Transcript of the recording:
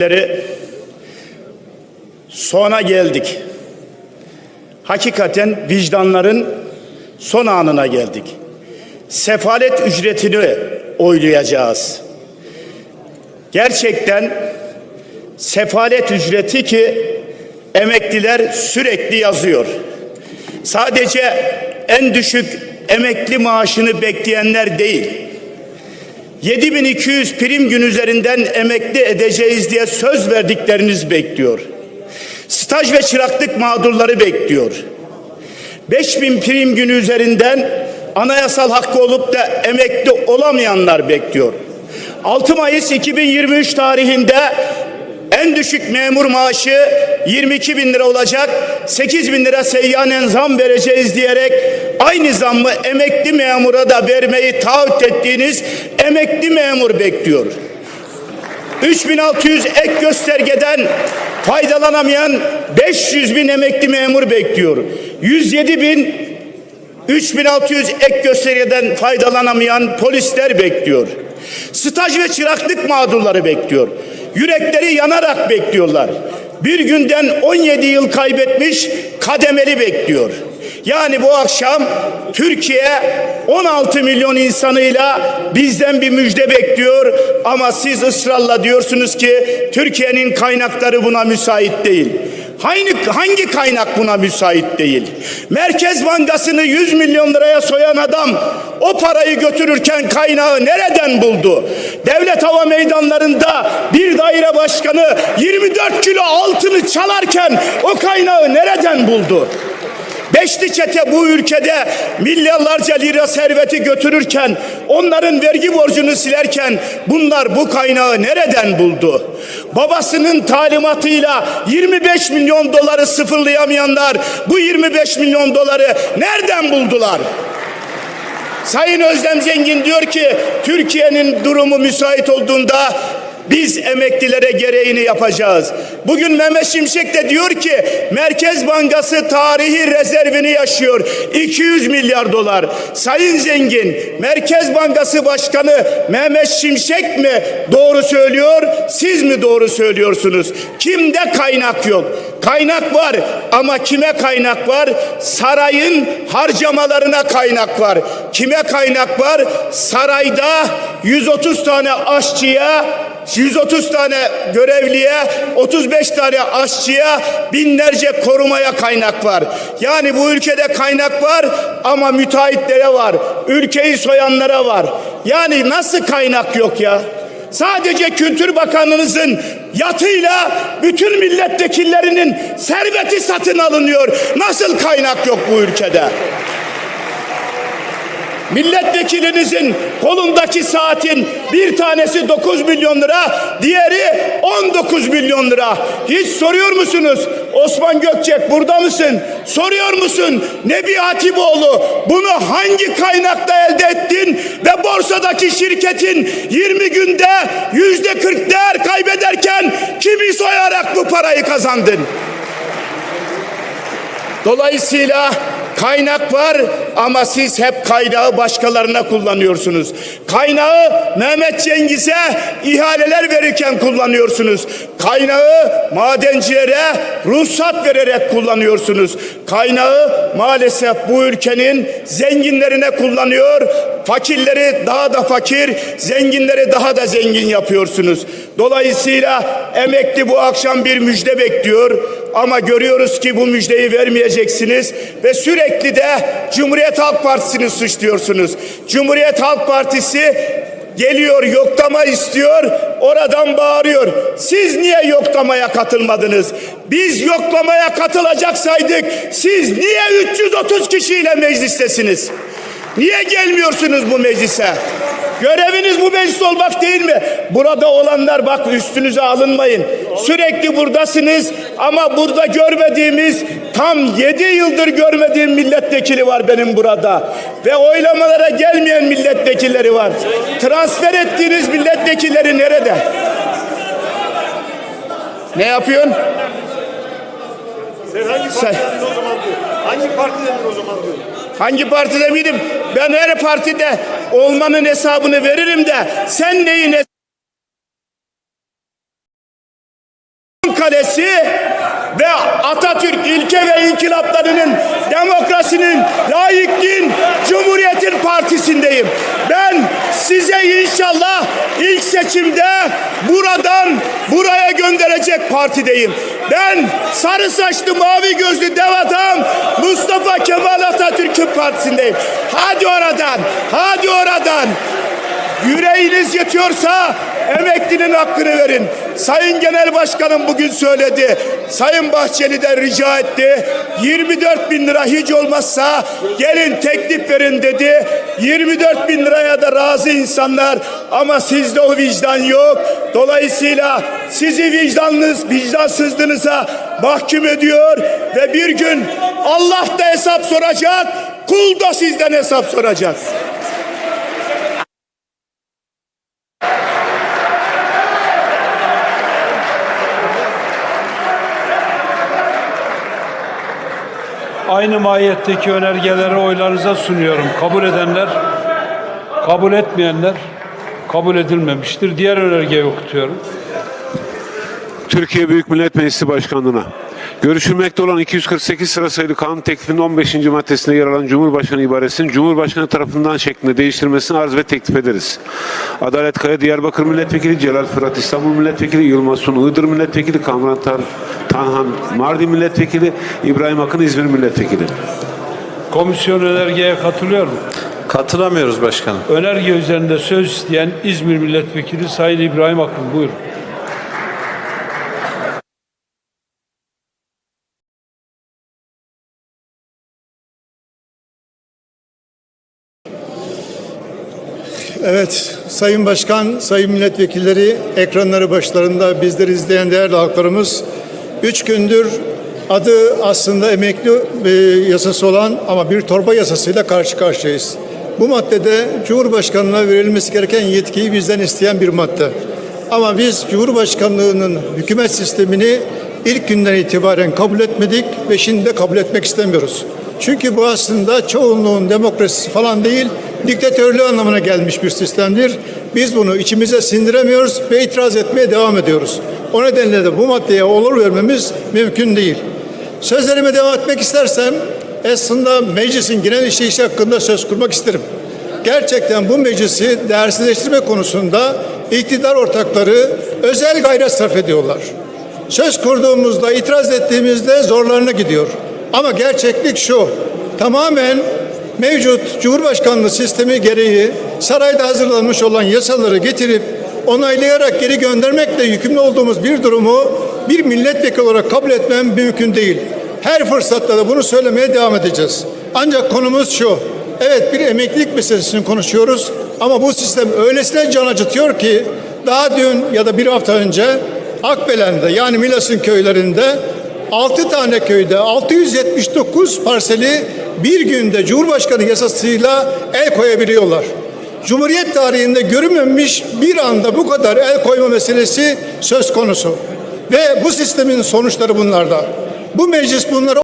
Leri sona geldik. Hakikaten vicdanların son anına geldik. Sefalet ücretini oylayacağız. Gerçekten sefalet ücreti ki emekliler sürekli yazıyor. Sadece en düşük emekli maaşını bekleyenler değil. 7200 prim gün üzerinden emekli edeceğiz diye söz verdikleriniz bekliyor. Staj ve çıraklık mağdurları bekliyor. 5000 prim günü üzerinden anayasal hakkı olup da emekli olamayanlar bekliyor. 6 Mayıs 2023 tarihinde en düşük memur maaşı 22 bin lira olacak. 8 bin lira seyyanen zam vereceğiz diyerek aynı zammı emekli memura da vermeyi taahhüt ettiğiniz emekli memur bekliyor. 3600 ek göstergeden faydalanamayan 500 bin emekli memur bekliyor. 107 bin 3600 ek göstergeden faydalanamayan polisler bekliyor. Staj ve çıraklık mağdurları bekliyor. Yürekleri yanarak bekliyorlar. Bir günden 17 yıl kaybetmiş kademeli bekliyor. Yani bu akşam Türkiye 16 milyon insanıyla bizden bir müjde bekliyor ama siz ısrarla diyorsunuz ki Türkiye'nin kaynakları buna müsait değil. Hangi, hangi kaynak buna müsait değil? Merkez Bankası'nı 100 milyon liraya soyan adam o parayı götürürken kaynağı nereden buldu? Devlet hava meydanlarında bir daire başkanı 24 kilo altını çalarken o kaynağı nereden buldu? Beşli çete bu ülkede milyarlarca lira serveti götürürken, onların vergi borcunu silerken bunlar bu kaynağı nereden buldu? Babasının talimatıyla 25 milyon doları sıfırlayamayanlar bu 25 milyon doları nereden buldular? Sayın Özlem Zengin diyor ki Türkiye'nin durumu müsait olduğunda biz emeklilere gereğini yapacağız. Bugün Mehmet Şimşek de diyor ki Merkez Bankası tarihi rezervini yaşıyor. 200 milyar dolar. Sayın Zengin, Merkez Bankası Başkanı Mehmet Şimşek mi doğru söylüyor? Siz mi doğru söylüyorsunuz? Kimde kaynak yok? Kaynak var ama kime kaynak var? Sarayın harcamalarına kaynak var. Kime kaynak var? Sarayda 130 tane aşçıya 130 tane görevliye, 35 tane aşçıya, binlerce korumaya kaynak var. Yani bu ülkede kaynak var ama müteahhitlere var. Ülkeyi soyanlara var. Yani nasıl kaynak yok ya? Sadece Kültür Bakanınızın yatıyla bütün milletvekillerinin serveti satın alınıyor. Nasıl kaynak yok bu ülkede? Milletvekilinizin kolundaki saatin bir tanesi 9 milyon lira, diğeri 19 milyon lira. Hiç soruyor musunuz? Osman Gökçek burada mısın? Soruyor musun? Nebi Hatipoğlu bunu hangi kaynakla elde ettin ve borsadaki şirketin 20 günde yüzde 40 değer kaybederken kimi soyarak bu parayı kazandın? Dolayısıyla kaynak var ama siz hep kaynağı başkalarına kullanıyorsunuz. Kaynağı Mehmet Cengiz'e ihaleler verirken kullanıyorsunuz. Kaynağı madencilere ruhsat vererek kullanıyorsunuz. Kaynağı maalesef bu ülkenin zenginlerine kullanıyor. Fakirleri daha da fakir, zenginleri daha da zengin yapıyorsunuz. Dolayısıyla emekli bu akşam bir müjde bekliyor. Ama görüyoruz ki bu müjdeyi vermeyeceksiniz ve sürekli de Cumhuriyet Halk Partisi'ni suçluyorsunuz. Cumhuriyet Halk Partisi geliyor yoklama istiyor oradan bağırıyor. Siz niye yoklamaya katılmadınız? Biz yoklamaya katılacaksaydık siz niye 330 kişiyle meclistesiniz? Niye gelmiyorsunuz bu meclise? Göreviniz bu meclis olmak değil mi? Burada olanlar bak üstünüze alınmayın. Sürekli buradasınız ama burada görmediğimiz tam 7 yıldır görmediğim milletvekili var benim burada. Ve oylamalara gelmeyen milletvekilleri var. Transfer ettiğiniz milletvekilleri nerede? Ne yapıyorsun? Sen hangi Sen- o zaman diyor. Hangi partidendin o zaman diyor. Hangi partide miydim? Ben her partide olmanın hesabını veririm de sen neyin kalesi ve Atatürk ilke ve inkılaplarının demokrasinin, layıklığın, cumhuriyetin partisindeyim. Ben size inşallah ilk seçimde buradan buraya gönderecek partideyim. Ben sarı saçlı mavi gözlü dev adam Mustafa Kemal Atatürk'ün partisindeyim. Hadi oradan, hadi oradan. Yüreğiniz yetiyorsa emeklinin hakkını verin. Sayın Genel Başkanım bugün söyledi. Sayın Bahçeli'den rica etti. 24 bin lira hiç olmazsa gelin teklif verin dedi. 24 bin liraya da razı insanlar ama sizde o vicdan yok. Dolayısıyla sizi vicdanınız, vicdansızlığınıza mahkum ediyor ve bir gün Allah da hesap soracak, kul da sizden hesap soracak. Aynı mahiyetteki önergeleri oylarınıza sunuyorum. Kabul edenler, kabul etmeyenler kabul edilmemiştir. Diğer önergeyi okutuyorum. Türkiye Büyük Millet Meclisi Başkanlığı'na görüşülmekte olan 248 sıra sayılı kanun teklifinin 15. maddesinde yer alan Cumhurbaşkanı ibaresinin Cumhurbaşkanı tarafından şeklinde değiştirmesini arz ve teklif ederiz. Adalet Kaya Diyarbakır Milletvekili, Celal Fırat İstanbul Milletvekili, Yılmaz Sun Iğdır Milletvekili, Kamran Tar Tanhan Mardin Milletvekili, İbrahim Akın İzmir Milletvekili. Komisyon önergeye katılıyor mu? Katılamıyoruz başkanım. Önerge üzerinde söz isteyen İzmir Milletvekili Sayın İbrahim Akın. Buyurun. Evet, Sayın Başkan, Sayın Milletvekilleri, ekranları başlarında bizleri izleyen değerli halklarımız, üç gündür adı aslında emekli e, yasası olan ama bir torba yasasıyla karşı karşıyayız. Bu maddede Cumhurbaşkanı'na verilmesi gereken yetkiyi bizden isteyen bir madde. Ama biz Cumhurbaşkanlığının hükümet sistemini ilk günden itibaren kabul etmedik ve şimdi de kabul etmek istemiyoruz. Çünkü bu aslında çoğunluğun demokrasisi falan değil, diktatörlüğü anlamına gelmiş bir sistemdir. Biz bunu içimize sindiremiyoruz ve itiraz etmeye devam ediyoruz. O nedenle de bu maddeye olur vermemiz mümkün değil. Sözlerime devam etmek istersem aslında meclisin genel işleyişi hakkında söz kurmak isterim. Gerçekten bu meclisi değersizleştirme konusunda iktidar ortakları özel gayret sarf ediyorlar. Söz kurduğumuzda, itiraz ettiğimizde zorlarına gidiyor. Ama gerçeklik şu, tamamen mevcut Cumhurbaşkanlığı sistemi gereği sarayda hazırlanmış olan yasaları getirip onaylayarak geri göndermekle yükümlü olduğumuz bir durumu bir milletvekili olarak kabul etmem mümkün değil. Her fırsatta da bunu söylemeye devam edeceğiz. Ancak konumuz şu, evet bir emeklilik meselesini konuşuyoruz ama bu sistem öylesine can acıtıyor ki daha dün ya da bir hafta önce Akbelen'de yani Milas'ın köylerinde 6 tane köyde 679 parseli bir günde Cumhurbaşkanı yasasıyla el koyabiliyorlar. Cumhuriyet tarihinde görülmemiş bir anda bu kadar el koyma meselesi söz konusu. Ve bu sistemin sonuçları bunlarda. Bu meclis bunları